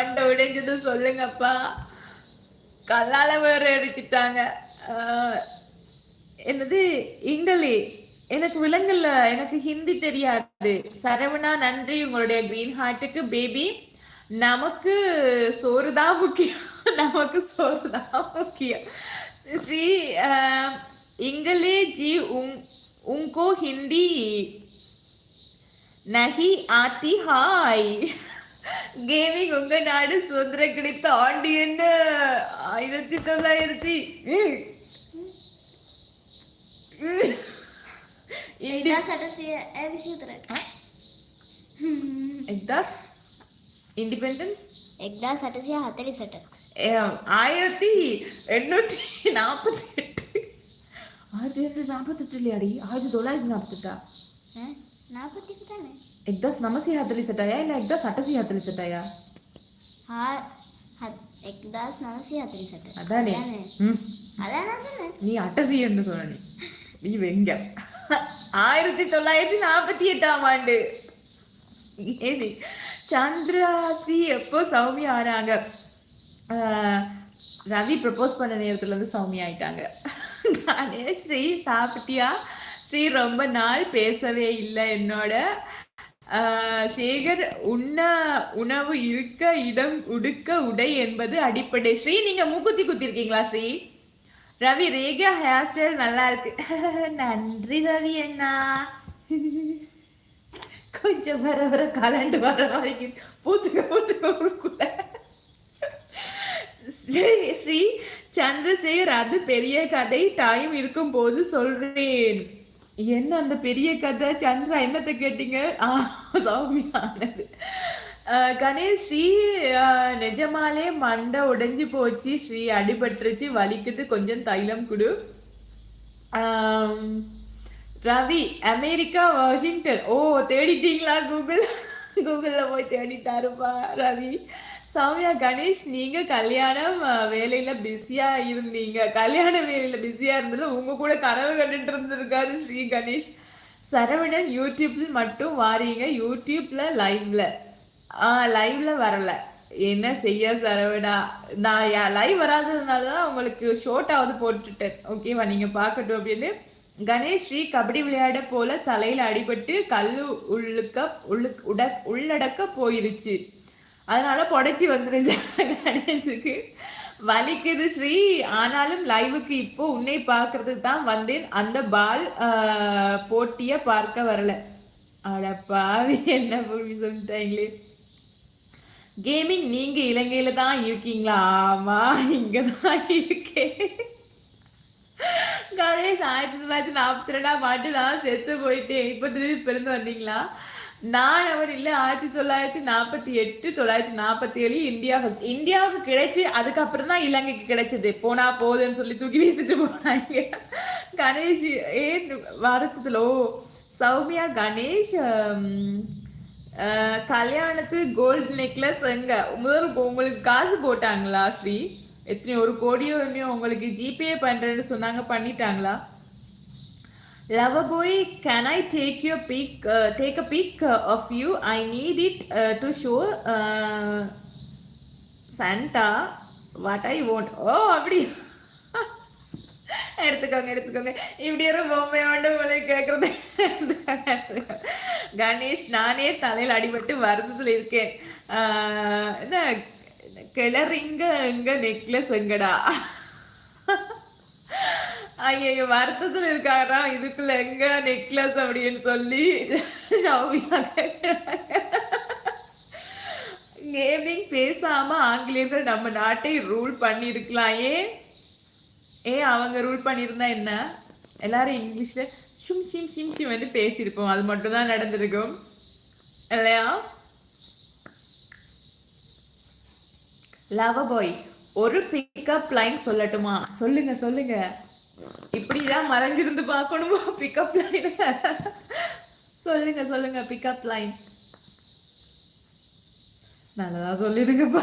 மண்டை உடைஞ்சது சொல்லுங்கப்பா. கல்லால வேற அடிச்சிட்டாங்க. என்னது இங்கிலி. எனக்கு விலங்குல எனக்கு ஹிந்தி தெரியாது. சரவணா நன்றி. உங்களுடைய கிரீன் ஹார்ட்டுக்கு பேபி நமக்கு சோறு தான் முக்கியம். நமக்கு சோறு தான் முக்கியம். ஸ்ரீ ஆஹ், இங்களே ஜி உங் உங்கோ ஹிந்தி. நஹி ஆத்தி ஹாய். கேமிங் உங்க நாடு சுதந்திர கிடைத்த ஆண்டு என்ன? ஆயிரத்தி தொள்ளாயிரத்தி இண்டிபெண்டன்ஸ் எக்டா சட்டசியா ஹத்தடி சட்டம். ஆயிரத்தி எண்ணூற்றி நாற்பத்தி ஆயிரத்தி எண்ணூற்றி நாற்பத்தெட்டு இல்லையாடி? ஆயிரத்தி தொள்ளாயிரத்தி நாற்பத்தெட்டா? එක්දස් නමසි හතලිසටය එන එක්දස් අටසි හතලිසටය එක්දස් නමසි හතලිසට අදනේ. நீ அட்டசி என்று சொன்ன நீ வெங்க ஆயிரத்தி தொள்ளாயிரத்தி நாற்பத்தி எட்டாம் ஆண்டு ஏது சந்திராஸ்ரீ எப்போ சௌமியா ஆனாங்க ரவி ப்ரப்போஸ் பண்ண நேரத்துல இருந்து சௌமியா ஆயிட்டாங்க கணேஸ்ரீ சாப்பிட்டியா ஸ்ரீ ரொம்ப நாள் பேசவே இல்லை என்னோட. சேகர் உண்ண உணவு இருக்க இடம் உடுக்க உடை என்பது அடிப்படை. ஸ்ரீ நீங்க மூக்குத்தி குத்திருக்கீங்களா ஸ்ரீ? ரவி ரேகா ஹேர் ஸ்டைல் நல்லா இருக்கு. நன்றி ரவி அண்ணா. கொஞ்சம் வர வர கலண்டு வர வரைக்கும் பூத்துக்க பூத்துக்க ஸ்ரீ ஸ்ரீ சந்திரசேகர் அது பெரிய கதை. டைம் இருக்கும் போது சொல்றேன். என்ன அந்த பெரிய கதை? சந்திரா என்னத்தை கேட்டீங்க? சௌமியானது. கணேஷ் ஸ்ரீ நிஜமாலே மண்டை உடைஞ்சு போச்சு. ஸ்ரீ அடிபட்டுருச்சு வலிக்குது. கொஞ்சம் தைலம் கொடு. Ravi America Washington. ஓ தேடிட்டீங்களா கூகுள்? கூகுளில் போய் தேடிட்டாருப்பா ரவி. சௌமியா கணேஷ் நீங்கள் கல்யாணம் வேலையில் பிஸியாக இருந்தீங்க. கல்யாண வேலையில் பிஸியாக இருந்ததுல உங்கள் கூட கனவு கண்டுட்டு இருந்திருக்காரு ஸ்ரீ கணேஷ். சரவணன் யூடியூப்ல மட்டும் வாரீங்க. யூடியூப்ல லைவ்ல ஆ லைவ்ல வரல. என்ன செய்ய சரவணா? நான் லைவ் வராததுனால தான் உங்களுக்கு ஷோட்டாவது போட்டுட்டேன். ஓகேவா நீங்கள் பார்க்கட்டும் அப்படின்னு. கணேஷ் ஸ்ரீ கபடி விளையாட போல தலையில அடிபட்டு கல்லு உள்ளுக்க உள்ளுக்கு உட உள்ளடக்க போயிருச்சு. அதனால புடைச்சி வந்துருச்சு கணேஷுக்கு. வலிக்குது ஸ்ரீ. ஆனாலும் லைவுக்கு இப்போ உன்னை பார்க்கறதுக்கு தான் வந்தேன். அந்த பால் போட்டிய பார்க்க வரல. அடப்பாவி என்ன புள்ளி சொல்லிட்டாங்களே. கேமிங் நீங்க இலங்கையில தான் இருக்கீங்களா? ஆமா இங்க தான் இருக்கேன். கணேஷ் ஆயிரத்தி தொள்ளாயிரத்தி நாற்பத்தி ரெண்டாம் ஆண்டு நான் செத்து போயிட்டேன். இப்போ திரும்பி பிறந்து வந்தீங்களா? நான் அவர் இல்லை. ஆயிரத்தி தொள்ளாயிரத்தி நாற்பத்தி எட்டு தொள்ளாயிரத்தி நாற்பத்தி ஏழு இந்தியா ஃபர்ஸ்ட் இந்தியாவுக்கு கிடைச்சி அதுக்கப்புறம் தான் இலங்கைக்கு கிடைச்சது. போனா போதுன்னு சொல்லி தூக்கி வீசிட்டு போனாங்க. கணேஷ் ஏன் வருத்தத்தில்? ஓ சௌமியா கணேஷ் கல்யாணத்துக்கு கோல்டு நெக்லஸ் எங்க? முதல் உங்களுக்கு காசு போட்டாங்களா ஸ்ரீ? எத்தனையோ ஒரு கோடியோ என்னையோ உங்களுக்கு ஜிபே பண்ணுறேன்னு சொன்னாங்க பண்ணிட்டாங்களா? லவ் போய் can I take you pic take a pic of you I need it to show Santa what I won't ஓ அப்படி. எடுத்துக்கோங்க எடுத்துக்கோங்க. இப்படி ஒரு பொம்மையோண்டு உங்களை கேட்குறது கணேஷ் நானே தலையில் அடிபட்டு வருத்தத்தில் இருக்கேன். என்ன கிளறிங்க எங்க நெக்லஸ் எங்கடா ஐயோ வருத்தத்தில் இருக்காரா இதுக்குள்ள எங்க நெக்லஸ் அப்படின்னு சொல்லி சௌமியா கேமிங் பேசாம ஆங்கிலேயர்கள் நம்ம நாட்டை ரூல் பண்ணியிருக்கலாம் ஏன் ஏ அவங்க ரூல் பண்ணியிருந்தா என்ன எல்லாரும் இங்கிலீஷில் ஷும் சிம் ஷிம் ஷிம் வந்து பேசியிருப்போம் அது மட்டும் தான் நடந்திருக்கும் இல்லையா லவ பாய் ஒரு பிக்கப் லைன் சொல்லட்டுமா? சொல்லுங்க சொல்லுங்க. இப்படிதான் மறைஞ்சிருந்து பார்க்கணுமா பிக்கப் லைன் சொல்லுங்க சொல்லுங்க பிக்கப் லைன் நல்லதா சொல்லிடுங்கப்பா